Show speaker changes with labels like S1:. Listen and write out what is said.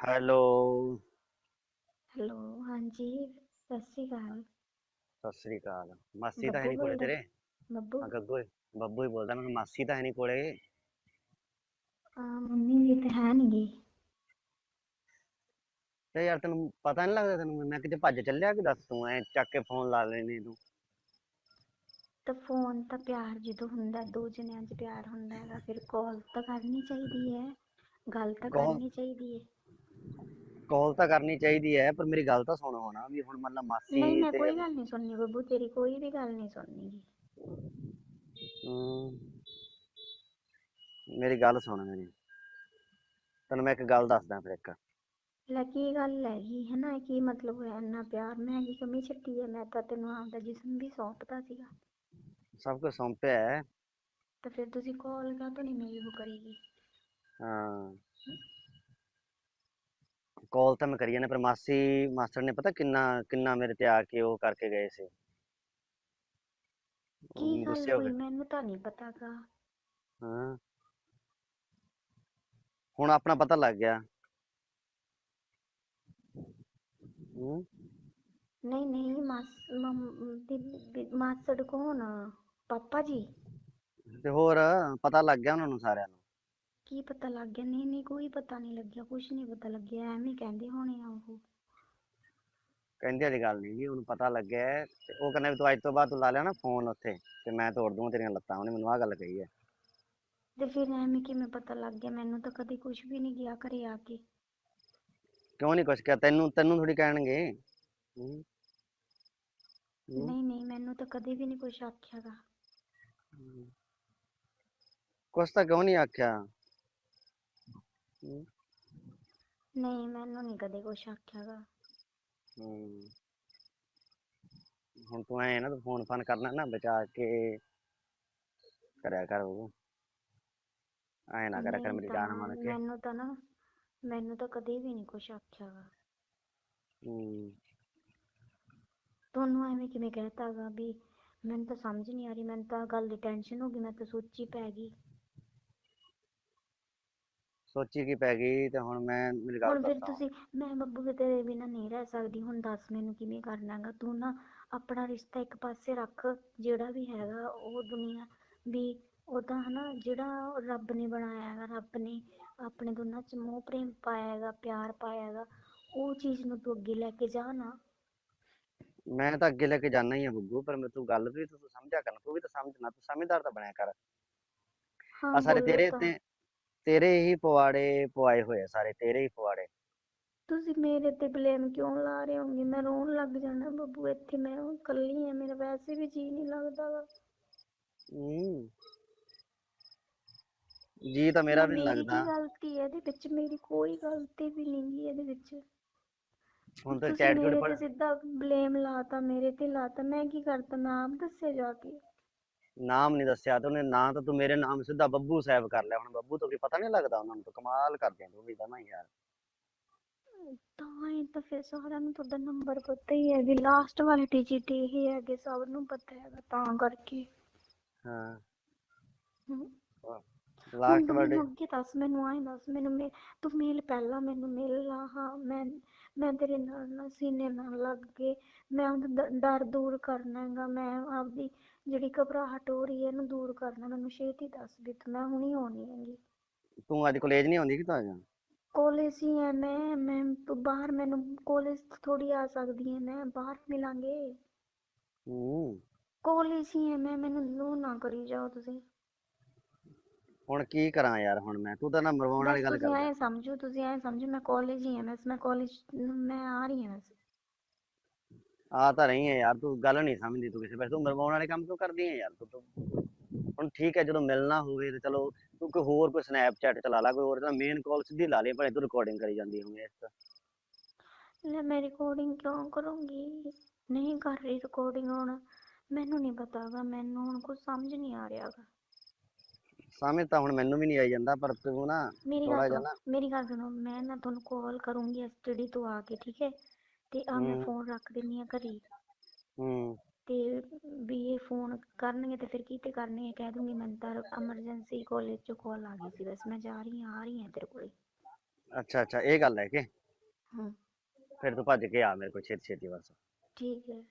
S1: Hello.
S2: Hello ਹਾਂਜੀ ਸਤਿ ਸ਼੍ਰੀ ਅਕਾਲ।
S1: ਸਤਿ ਸ੍ਰੀ ਅਕਾਲ। ਮਾਸੀ ਤਾਂ ਹੈ ਨਹੀਂ ਕੋਲੇ? ਤੇਰੇ?
S2: ਬੱਬੂ।
S1: ਹਾਂ ਗੱਗੂ ਏ, ਬੱਬੂ ਹੀ ਬੋਲਦਾ ਮੈਂ ਕਿਹਾ ਮਾਸੀ ਤਾਂ ਹੈ ਨਹੀਂ ਕੋਲੇ।
S2: ਆ ਮੰਮੀ ਜੀ ਤੇ ਹੈ ਨੀ ਗੀ।
S1: ਤੇ ਯਾਰ ਤੈਨੂੰ ਪਤਾ ਨਹੀਂ ਲੱਗਦਾ ਤੈਨੂੰ ਮੈਂ ਕਿਤੇ ਭੱਜ ਚੱਲਿਆ ਕਿ ਦੱਸ ਤੂੰ ਐ ਚੱਕ ਕੇ ਫੋਨ ਲਾ ਲੈਣੀ ਤੂੰ।
S2: ਤਾਂ ਫੋਨ ਤਾਂ ਪਿਆਰ ਜਦੋਂ ਹੁੰਦਾ ਦੋ ਜਣਿਆਂ 'ਚ ਪਿਆਰ ਹੁੰਦਾ ਹੈਗਾ ਫਿਰ ਕਾਲ ਤਾਂ ਕਰਨੀ ਚਾਹੀਦੀ ਹੈ ਗੱਲ ਤਾਂ ਕਰਨੀ ਚਾਹੀਦੀ ਹੈ।
S1: ਕਾਲ ਤਾਂ ਕਰਨੀ ਚਾਹੀਦੀ ਹੈ ਪਰ ਮੇਰੀ ਗੱਲ ਤਾਂ ਸੁਣ ਹੋਣਾ ਵੀ ਹੁਣ ਮੰਨ ਲਾ ਮਾਸੀ
S2: ਨਹੀਂ ਮੈਂ ਕੋਈ ਗੱਲ ਨਹੀਂ ਸੁਣਨੀ ਬੱਬੂ ਤੇਰੀ ਕੋਈ ਵੀ ਗੱਲ ਨਹੀਂ ਸੁਣਨੀ। ਗੀ
S1: ਹਮ, ਮੇਰੀ ਗੱਲ ਸੁਣ ਮੇਰੀ। ਤੈਨੂੰ ਮੈਂ ਇੱਕ ਗੱਲ ਦੱਸਦਾ ਫਿਰ ਇੱਕ।
S2: ਲੈ ਕੀ ਗੱਲ ਹੈਗੀ? ਹੈ ਨਾ ਕੀ ਮਤਲਬ ਹੋਇਆ ਇੰਨਾ ਪਿਆਰ? ਮੈਂ ਕੀ ਕਮੀ ਛੱਡੀ ਹੈ ਮੈਂ ਤਾਂ ਤੈਨੂੰ ਆਪਦਾ ਜਿਸਮ ਵੀ ਸੌਂਪਦਾ ਸੀਗਾ।
S1: ਸਭ ਕੁਝ ਸੌਂਪਿਆ ਹੈ।
S2: ਤਾਂ ਫਿਰ ਤੁਸੀਂ ਕਾਲ ਕਾਹਤੋਂ ਨਹੀਂ ਮੇਰੀ ਉਹ ਕਰੀਗੀ?
S1: ਹਾਂ। ਕਾਲ ਤਾਂ ਮੈਂ ਕਰੀ ਜਾਂਦਾ ਪਰ ਮਾਸੀ ਮਾਸਟਰ ਨੇ ਪਤਾ ਕਿੰਨਾ ਕਿੰਨਾ ਮੇਰੇ ਤੇ ਆ ਕੇ ਉਹ ਕਰਕੇ ਗਏ ਸੀ।
S2: ਕੀ ਗੱਲ
S1: ਗੁੱਸੇ ਹੋ
S2: ਹੋਈ?
S1: ਗਏ
S2: ਮੈਨੂੰ ਤਾਂ ਨਹੀਂ ਪਤਾ ਗਾ।
S1: ਹਾਂ। ਹੁਣ ਆਪਣਾ ਪਤਾ ਲੱਗ ਗਿਆ। ਹੂੰ?
S2: ਨਹੀਂ ਨਹੀਂ ਮਾਸ ਮਮ- ਦੀ- ਦੀ- ਮਾਸੜ ਕੌਣ ਪਾਪਾ ਜੀ?
S1: ਤੇ ਹੋਰ ਪਤਾ ਲੱਗ ਗਿਆ ਉਹਨਾਂ ਨੂੰ ਸਾਰਿਆਂ ਨੂੰ।
S2: ਕੀ ਪਤਾ ਲੱਗ ਗਿਆ? ਨਹੀਂ ਨਹੀਂ ਕੋਈ ਪਤਾ ਨਹੀਂ ਲੱਗਿਆ ਕੁਛ ਨਹੀਂ ਪਤਾ ਲੱਗਿਆ ਐਵੇਂ ਹੀ ਕਹਿੰਦੇ ਹੋਣੇ ਆ ਉਹ।
S1: ਕਹਿੰਦੇ ਵਾਲੀ ਗੱਲ ਨਹੀਂ ਜੀ ਉਹਨੂੰ ਪਤਾ ਲੱਗਿਆ ਹੈ ਤੇ ਉਹ ਕਹਿੰਦਾ ਵੀ ਤੂੰ ਅੱਜ ਤੋਂ ਬਾਅਦ ਤੂੰ ਲਾ ਲਿਆ ਨਾ ਫੋਨ ਉੱਥੇ ਤੇ ਮੈਂ ਤੋੜ ਦੂੰਗਾ ਤੇਰੀਆਂ ਲੱਤਾਂ ਉਹਨੇ ਮੈਨੂੰ ਆਹ ਗੱਲ ਕਹੀ ਹੈ।
S2: ਤੇ ਫਿਰ ਐਵੇਂ ਕਿਵੇਂ ਪਤਾ ਲੱਗ ਗਿਆ? ਮੈਨੂੰ ਤਾਂ ਕਦੇ ਕੁਛ ਵੀ ਨਹੀਂ ਗਿਆ ਘਰੇ ਆ ਕੇ।
S1: ਕਿਉਂ ਨਹੀਂ ਕੁਛ ਕਿਹਾ? ਤੈਨੂੰ ਤੈਨੂੰ ਥੋੜੀ ਕਹਿਣਗੇ। ਹੂੰ। ਹੂੰ।
S2: ਨਹੀਂ ਨਹੀਂ ਮੈਨੂੰ ਤਾਂ ਕਦੇ ਵੀ ਨਹੀਂ ਕੁਛ ਆਖਿਆਗਾ
S1: ਕੁਛ ਤਾਂ ਕਿਉਂ ਨਹੀਂ ਆਖਿਆ? ਹੂੰ
S2: ਨਹੀਂ ਮੈਨੂੰ ਨਹੀਂ ਕਦੇ ਕੁਛ ਆਖਿਆਗਾ
S1: ਹੂੰ। ਹੁਣ ਤੂੰ ਐ ਨਾ ਤੂੰ ਫੋਨ ਫਾਨ ਕਰਨਾ ਨਾ ਬਚਾ ਕੇ ਕਰਿਆ ਕਰ ਉਹ। ਐ ਨਾ ਕਰਿਆ ਕਰ
S2: ਨਹੀਂ
S1: ਮੇਰੀ
S2: ਤਾਂ
S1: ਜਾਨ ਮੰਨ ਕੇ।
S2: ਮੈਨੂੰ ਤਾਂ ਨਾ ਮੈਨੂੰ ਤਾਂ ਕਦੇ ਵੀ ਨਹੀਂ ਕੁਛ ਆਖਿਆਗਾ
S1: ਹੂੰ।
S2: ਤੁਹਾਨੂੰ ਐਵੇਂ ਕਿਵੇਂ ਕਹਿਤਾਗਾ ਵੀ ਮੈਨੂੰ ਤਾਂ ਸਮਝ ਨਹੀਂ ਆ ਰਹੀ ਮੈਨੂੰ ਤਾਂ ਗੱਲ ਦੀ ਟੈਨਸ਼ਨ ਹੋ ਗਈ ਮੈਂ ਤਾਂ ਸੋਚੀ ਪੈ ਗਈ।
S1: ਸੋਚੀ ਕੀ ਪੈ ਗਈ ਤੇ ਹੁਣ ਮੈਂ ਮੇਰੀ ਗੱਲ
S2: ਹੁਣ ਫਿਰ ਤੁਸੀਂ ਮੈਂ ਬੱਬੂ ਵੀ ਤੇਰੇ ਬਿਨਾਂ ਨਹੀਂ ਰਹਿ ਸਕਦੀ ਹੁਣ ਦੱਸ ਮੈਨੂੰ ਕਿਵੇਂ ਕਰਨਾ ਗਾ ਤੂੰ ਨਾ ਆਪਣਾ ਰਿਸ਼ਤਾ ਇੱਕ ਪਾਸੇ ਰੱਖ ਜਿਹੜਾ ਵੀ ਹੈਗਾ ਉਹ ਦੁਨੀਆ ਵੀ ਉਹਦਾ ਹਨਾ ਜਿਹੜਾ ਰੱਬ ਨੇ ਬਣਾਇਆ ਹੈਗਾ ਰੱਬ ਨੇ ਆਪਣੇ ਦੋਨਾਂ ਚ ਮੋਹ ਪ੍ਰੇਮ ਪਾਇਆ ਹੈਗਾ ਪਿਆਰ ਪਾਇਆ ਹੈਗਾ ਉਹ ਚੀਜ਼ ਨੂੰ ਤੂੰ ਅੱਗੇ ਲੈ ਕੇ ਜਾ ਨਾ।
S1: ਮੈਂ ਤਾਂ ਅੱਗੇ ਲੈ ਕੇ ਜਾਣਾ ਹੀ ਆ ਬੱਬੂ ਪਰ ਮੈਂ ਤੂੰ ਗੱਲ ਵੀ ਤੂੰ ਸਮਝਿਆ ਕਰ ਤੂੰ ਵੀ ਤਾਂ ਸਮਝਣਾ ਤੂੰ ਸਮਝਦਾਰ ਤਾਂ ਬਣਿਆ ਕਰ।
S2: ਹਾਂ
S1: ਆ ਸਾਰੇ
S2: ਬੋਲੋ
S1: ਤੇਰੇ
S2: ਤਾਂ।
S1: ਤੇ ਤੇਰੇ ਹੀ ਪਵਾੜੇ ਪਵਾਏ ਹੋਏ ਆ ਸਾਰੇ ਤੇਰੇ ਹੀ ਪਵਾੜੇ
S2: ਤੁਸੀਂ ਮੇਰੇ ਤੇ ਬਲੇਮ ਕਿਉਂ ਲਾ ਰਹੇ ਹੋਗੇ? ਮੈਂ ਰੋਣ ਲੱਗ ਜਾਣਾ ਬੱਬੂ ਇੱਥੇ ਮੈਂ ਇਕੱਲੀ ਆ ਮੇਰਾ ਵੈਸੇ ਵੀ ਜੀ ਨਹੀਂ ਲੱਗਦਾ ਗਾ।
S1: ਹੂੰ। ਜੀ ਤਾਂ ਮੇਰਾ ਵੀ ਨੀ
S2: ਮੇਰੀ
S1: ਲੱਗਦਾ।
S2: ਕੀ ਗਲਤੀ ਹੈ ਇਹਦੇ ਵਿੱਚ? ਮੇਰੀ ਕੋਈ ਗਲਤੀ ਵੀ ਨਹੀਂ ਗੀ ਇਹਦੇ ਵਿੱਚ।
S1: ਹੁਣ ਤਾਂ
S2: ਤੁਸੀਂ
S1: ਚੈਟ ਚੂਟ
S2: ਮੇਰੇ
S1: ਪੜ
S2: ਤੇ ਸਿੱਧਾ ਬਲੇਮ ਲਾਤਾ ਮੇਰੇ ਤੇ ਲਾਤਾ ਮੈਂ ਕੀ ਕਰਤਾ? ਨਾਮ ਦੱਸਿਆ ਜਾ ਕੇ।
S1: ਨਾਮ ਨਹੀਂ ਦੱਸਿਆ ਤੇ ਉਹਨੇ ਨਾਂ ਤਾਂ ਤੂੰ ਮੇਰੇ ਨਾਮ ਸਿੱਧਾ ਬੱਬੂ ਸਾਹਿਬ ਕਰ ਲਿਆ। ਹੁਣ ਬੱਬੂ ਤੋਂ ਕੀ ਪਤਾ ਨਹੀਂ ਲੱਗਦਾ ਉਹਨਾਂ ਨੂੰ ਤਾਂ ਕਮਾਲ ਕਰਦੇ ਤੂੰ ਵੀ ਤਾਂ ਨਾ ਯਾਰ।
S2: ਤਾਂ ਹੀ ਤਾਂ ਫਿਰ ਸਾਰਿਆਂ ਨੂੰ ਤੁਹਾਡਾ ਨੰਬਰ ਪਤਾ ਹੀ ਹੈ ਵੀ ਲਾਸਟ ਵਾਲੇ ਡਿਜਿਟ ਇਹ ਹੈਗੇ ਸਭ ਨੂੰ ਪਤਾ ਹੈਗਾ ਤਾਂ ਕਰਕੇ।
S1: ਹਾਂ। ਲਾਸਟ
S2: ਤੂੰ
S1: ਵਰਡ
S2: ਮੈਨੂੰ ਅੱਗੇ ਦੱਸ ਮੈਨੂੰ ਆਏ ਦੱਸ ਮੈਨੂੰ ਮੇ ਤੂੰ ਮੇਲ ਪਹਿਲਾਂ ਮੈਨੂੰ ਮਿਲ ਲਾ ਹਾਂ ਮੈਂ ਮੈਂ ਤੇਰੇ ਨਾਲ ਨਾ ਸੀਨੇ ਨਾਲ ਲੱਗ ਕੇ ਮੈਂ ਉਹਦਾ ਡ- ਡਰ ਦੂਰ ਕਰਨਾ ਹੈਗਾ ਮੈਂ ਆਪਦੀ ਜਿਹੜੀ ਘਬਰਾਹਟ ਹੋ ਰਹੀ ਹੈ ਇਹਨੂੰ ਦੂਰ ਕਰਨਾ ਮੈਨੂੰ ਛੇਤੀ ਦੱਸ ਵੀ ਤੇ ਮੈਂ ਹੁਣੀ ਆਉਣੀ ਹੈਗੀ।
S1: ਤੂੰ ਅੱਜ ਕਾਲਜ ਨਹੀਂ ਆਉਂਦੀ ਕਿ ਤੂੰ ਆ ਜਾ?
S2: ਕਾਲਜ ਹੀ ਹੈ ਮੈਂ ਮੈਂ ਤੂੰ ਬਾਹਰ ਮੈਨੂੰ ਕਾਲਜ ਥੋੜੀ ਆ ਸਕਦੀ ਹੈ ਮੈਂ ਬਾਹਰ ਮਿਲਾਂਗੇ।
S1: ਹੂੰ।
S2: ਕਾਲਜ ਹੀ ਹੈ ਮੈਂ ਮੈਨੂੰ ਲੋ ਨਾ ਕਰੀ ਜਾਓ ਤੁਸੀਂ।
S1: ਹੁਣ ਕੀ ਕਰਾਂ ਯਾਰ ਹੁਣ ਮੈਂ ਤੂੰ ਤਾਂ ਨਾ ਮਰਵਾਉਣ ਵਾਲੀ ਗੱਲ
S2: ਤੁਸੀਂ ਐਂ ਸਮਝੋ ਤੁਸੀਂ ਐਂ ਸਮਝੋ ਮੈਂ ਕਾਲਜ ਹੀ ਹਾਂ ਬਸ ਮੈਂ ਕਾਲਜ ਮੈਂ ਆ ਰਹੀ ਹਾਂ ਬਸ
S1: ਆ ਤਾਂ ਰਹੀ ਹੈ ਯਾਰ ਤੂੰ ਗੱਲ ਨਹੀਂ ਸਮਝਦੀ ਤੂੰ ਕਿਸੇ ਪਾਸੇ ਤੂੰ ਮਰਵਾਉਣ ਵਾਲੇ ਕੰਮ ਕਿਉਂ ਕਰਦੀ ਹੈ ਯਾਰ ਤੂੰ ਤੂੰ? ਹੁਣ ਠੀਕ ਹੈ ਜਦੋਂ ਮਿਲਣਾ ਹੋਵੇ ਤੇ ਚਲੋ ਤੂੰ ਕੋਈ ਹੋਰ ਕੋਈ ਸਨੈਪਚੈਟ ਚਲਾ ਲਾ ਕੋਈ ਹੋਰ ਤਾਂ ਮੇਨ ਕਾਲ ਸਿੱਧੀ ਲਾ ਲਈ ਭਾਵੇਂ ਤੂੰ ਰਿਕਾਰਡਿੰਗ ਕਰੀ ਜਾਂਦੀ ਹੋਵੇਂ ਇਸ
S2: ਲੈ ਮੈਂ ਰਿਕਾਰਡਿੰਗ ਕਿਉਂ ਕਰੂੰਗੀ? ਨਹੀਂ ਕਰ ਰਹੀ ਰਿਕਾਰਡਿੰਗ ਹੁਣ ਮੈਨੂੰ ਨਹੀਂ ਪਤਾਗਾ ਮੈਨੂੰ ਹੁਣ ਕੁਝ ਸਮਝ ਨਹੀਂ ਆ ਰਿਹਾਗਾ
S1: ਸਮਝ ਤਾਂ ਹੁਣ ਮੈਨੂੰ ਵੀ ਨਹੀਂ ਆਈ ਜਾਂਦਾ ਪਰ ਤੂੰ ਨਾ
S2: ਮੇਰੀ
S1: ਥੋੜਾ
S2: ਗੱਲ
S1: ਜਿਹਾ
S2: ਸੁਣੋ
S1: ਨਾ
S2: ਮੇਰੀ ਗੱਲ ਸੁਣੋ ਮੈਂ ਨਾ ਤੁਹਾਨੂੰ ਕਾਲ ਕਰੂੰਗੀ ਸਟੱਡੀ ਤੋਂ ਆ ਕੇ ਠੀਕ ਹੈ? ਤੇ ਆ ਮੈਂ। ਫੋਨ ਰੱਖ ਦਿੰਨੀ ਆ ਘਰੇ।
S1: ਹੂੰ।
S2: ਤੇ ਵੀ ਇਹ ਫੋਨ ਕਰਨਗੇ ਤੇ ਫਿਰ ਕੀਤੇ ਕਰਨਗੇ ਕਹਿ ਦੂੰਗੀ ਮੈਨੂੰ ਤਾਂ ਐਮਰਜੈਂਸੀ ਕਾਲਜ ਚੋਂ ਕਾਲ ਆ ਗਈ ਸੀ ਬਸ ਮੈਂ ਜਾ ਰਹੀ ਹਾਂ ਆ ਰਹੀ ਹਾਂ ਤੇਰੇ ਕੋਲੇ।
S1: ਅੱਛਾ ਅੱਛਾ ਇਹ ਗੱਲ ਹੈ ਕਿ
S2: ਹਾਂ।
S1: ਫਿਰ ਤੂੰ ਭੱਜ ਕੇ ਆ ਮੇਰੇ ਕੋਲ ਛੇਤੀ ਛੇਤੀ ਬਸ।
S2: ਠੀਕ ਹੈ।